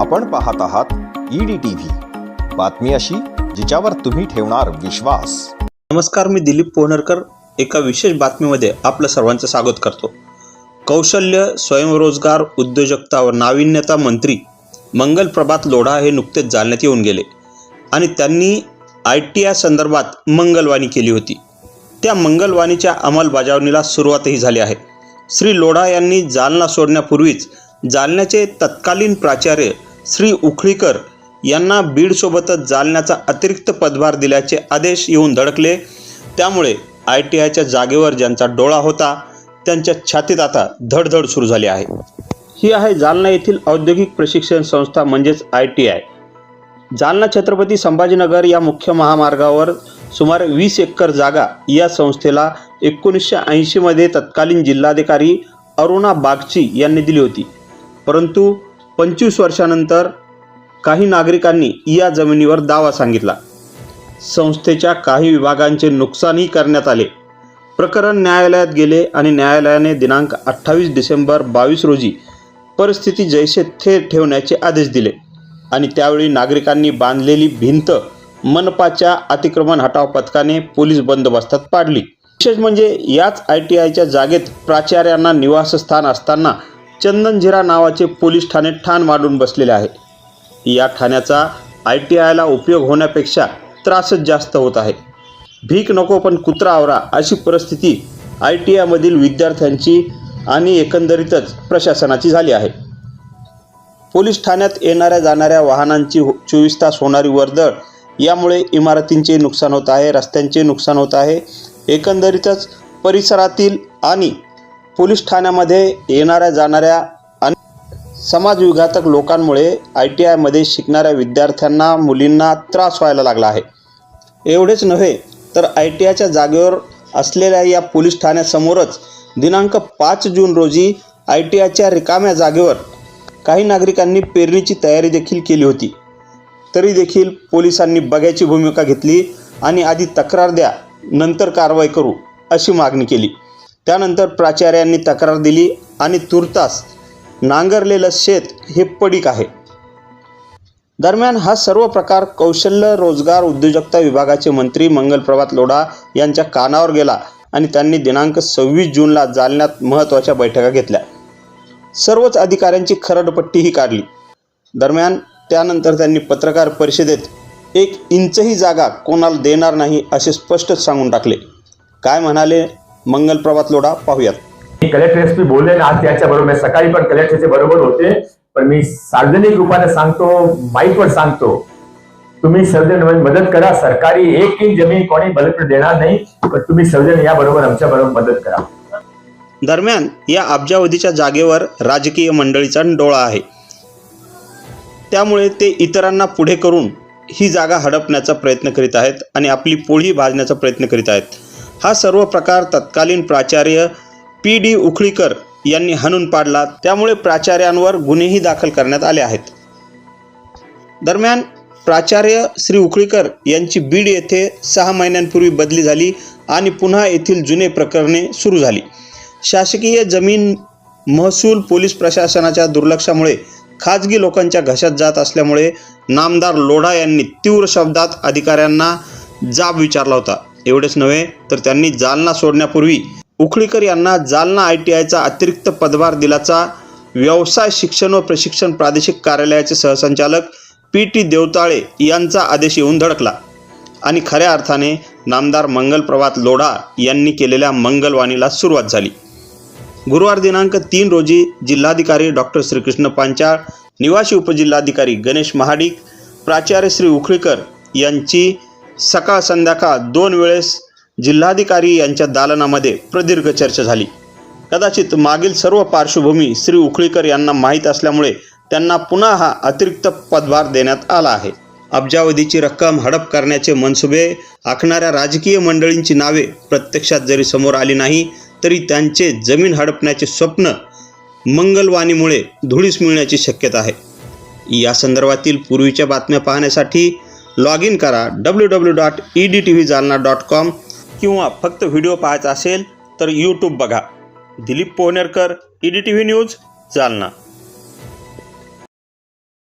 आपण पाहत आहात ईडी टीव्ही बातमी अशी जिच्यावर तुम्ही ठेवणार विश्वास. नमस्कार मी दिलीप पोहनरकर. एका विशेष बातमीमध्ये आपलं सर्वांचं स्वागत करतो. कौशल्य स्वयंरोजगार उद्योजकता व नाविन्यता मंत्री मंगल प्रभात लोढा हे नुकतेच जालन्यात येऊन गेले. आणि त्यांनी आय टी आय संदर्भात मंगलवाणी केली होती. त्या मंगलवाणीच्या अंमलबजावणीला सुरुवातही झाली आहे. श्री लोढा यांनी जालना सोडण्यापूर्वीच जालन्याचे तत्कालीन प्राचार्य श्री उखळीकर यांना बीडसोबतच जालन्याचा अतिरिक्त पदभार दिल्याचे आदेश येऊन धडकले. त्यामुळे आय टी आयच्या जागेवर ज्यांचा डोळा होता त्यांच्या छातीत आता धडधड सुरू झाली आहे. ही आहे जालना येथील औद्योगिक प्रशिक्षण संस्था म्हणजेच I T I. Jalna Chhatrapati Sambhajinagar या मुख्य महामार्गावर सुमारे वीस एकर जागा या संस्थेला एकोणीसशे ऐंशीमध्ये तत्कालीन जिल्हाधिकारी अरुणा बागची यांनी दिली होती. परंतु पंचवीस वर्षानंतर काही नागरिकांनी या जमिनीवर दावा सांगितला. संस्थेच्या काही विभागांचे नुकसानही करण्यात आले. प्रकरण न्यायालयात गेले आणि न्यायालयाने दिनांक अठ्ठावीस डिसेंबर बावीस रोजी परिस्थिती जैसे थे ठेवण्याचे आदेश दिले आणि त्यावेळी नागरिकांनी बांधलेली भिंत मनपाच्या अतिक्रमण हटाव पथकाने पोलीस बंदोबस्तात पाडली. विशेष म्हणजे याच आय टी आयच्या जागेत प्राचार्यांना निवासस्थान असताना चंदनझिरा नावाचे पोलीस ठाणे ठाण मांडून बसलेले आहे. या ठाण्याचा आय टी आयला उपयोग होण्यापेक्षा त्रासच जास्त होत आहे. भीक नको पण कुत्रा आवरा अशी परिस्थिती आय टी आयमधील विद्यार्थ्यांची आणि एकंदरीतच प्रशासनाची झाली आहे. पोलीस ठाण्यात येणाऱ्या जाणाऱ्या वाहनांची हो- चोवीस तास होणारी वर्दळ यामुळे इमारतींचे नुकसान होत आहे रस्त्यांचे नुकसान होत आहे. एकंदरीतच परिसरातील आणि पोलीस ठाण्यामध्ये येणाऱ्या जाणाऱ्या अन समाजविघातक लोकांमुळे आय टी आयमध्ये शिकणाऱ्या विद्यार्थ्यांना मुलींना त्रास व्हायला लागला आहे. एवढेच नव्हे तर आय टी आयच्या जागेवर असलेल्या या पोलीस ठाण्यासमोरच दिनांक पाच जून रोजी आय टी आयच्या रिकाम्या जागेवर काही नागरिकांनी पेरणीची तयारी देखील केली होती. तरी देखील पोलिसांनी बघ्याची भूमिका घेतली आणि आधी तक्रार द्या नंतर कारवाई करू अशी मागणी केली. त्यानंतर प्राचार्यांनी तक्रार दिली आणि तुर्तास नांगरलेलं शेत हे पडीक आहे. दरम्यान हा सर्व प्रकार कौशल्य रोजगार उद्योजकता विभागाचे मंत्री मंगलप्रभात लोढा यांच्या कानावर गेला आणि त्यांनी दिनांक सव्वीस जूनला जालन्यात महत्त्वाच्या बैठका घेतल्या. सर्वच अधिकाऱ्यांची खरडपट्टीही काढली. दरम्यान त्यानंतर त्यांनी पत्रकार परिषदेत एक इंचही जागा कोणाला देणार नाही असे स्पष्टच सांगून टाकले. काय म्हणाले? मंगलप्रभात लोढा पाहूयात. मी कलेक्टर एस पी बोलले ना आज त्याच्या बरोबर मी सकाळी पण कलेक्टरच्या बरोबर होते पण मी सार्वजनिक रूपाने सांगतो माईकवर सांगतो. तुम्ही सर्वजण मदत करा सरकारी एक इंच जमीन कोणी मदत देणार नाही पण तुम्ही सर्वजण या बरोबर आमच्या बरोबर मदत करा. दरम्यान या अब्जावधीच्या जागेवर राजकीय मंडळीचा डोळा आहे. त्यामुळे ते इतरांना पुढे करून ही जागा हडपण्याचा प्रयत्न करीत आहेत आणि आपली पोळी भाजण्याचा प्रयत्न करीत आहेत. हा सर्व प्रकार तत्कालीन प्राचार्य पी डी उखळीकर यांनी हाणून पाडला. त्यामुळे प्राचार्यांवर गुन्हेही दाखल करण्यात आले आहेत. दरम्यान प्राचार्य श्री उखळीकर यांची बीड येथे सहा महिन्यांपूर्वी बदली झाली आणि पुन्हा येथील जुने प्रकरणे सुरू झाली. शासकीय जमीन महसूल पोलीस प्रशासनाच्या दुर्लक्षामुळे खाजगी लोकांच्या घशात जात असल्यामुळे नामदार लोढा यांनी तीव्र शब्दात अधिकाऱ्यांना जाब विचारला होता. एवढेच नव्हे तर त्यांनी जालना सोडण्यापूर्वी उखळीकर यांना जालना आय टी आयचा अतिरिक्त पदभार दिल्याचा व्यवसाय शिक्षण व प्रशिक्षण प्रादेशिक कार्यालयाचे सहसंचालक पी टी देवताळे यांचा आदेश येऊन धडकला. आणि खऱ्या अर्थाने नामदार मंगलप्रभात लोढा यांनी केलेल्या मंगलवाणीला सुरुवात झाली. गुरुवार दिनांक तीन रोजी जिल्हाधिकारी डॉक्टर श्रीकृष्ण पांचाळ निवासी उपजिल्हाधिकारी गणेश महाडिक प्राचार्य श्री उखळीकर यांची सकाळ संध्याकाळ दोन वेळेस जिल्हाधिकारी यांच्या दालनामध्ये प्रदीर्घ चर्चा झाली. कदाचित मागील सर्व पार्श्वभूमी श्री उखळीकर यांना माहीत असल्यामुळे त्यांना पुन्हा हा अतिरिक्त पदभार देण्यात आला आहे. अब्जावधीची रक्कम हडप करण्याचे मनसुबे आखणाऱ्या राजकीय मंडळींची नावे प्रत्यक्षात जरी समोर आली नाही तरी त्यांचे जमीन हडपण्याचे स्वप्न मंगलवाणीमुळे धुळीस मिळण्याची शक्यता आहे. या संदर्भातील पूर्वीच्या बातम्या पाहण्यासाठी लॉग इन करा W W dot E D T V Jalna dot com किंवा फक्त व्हिडिओ पाहायचा असेल तर यूट्यूब बघा. Dilip Pohanerkar E D T V news Jalna.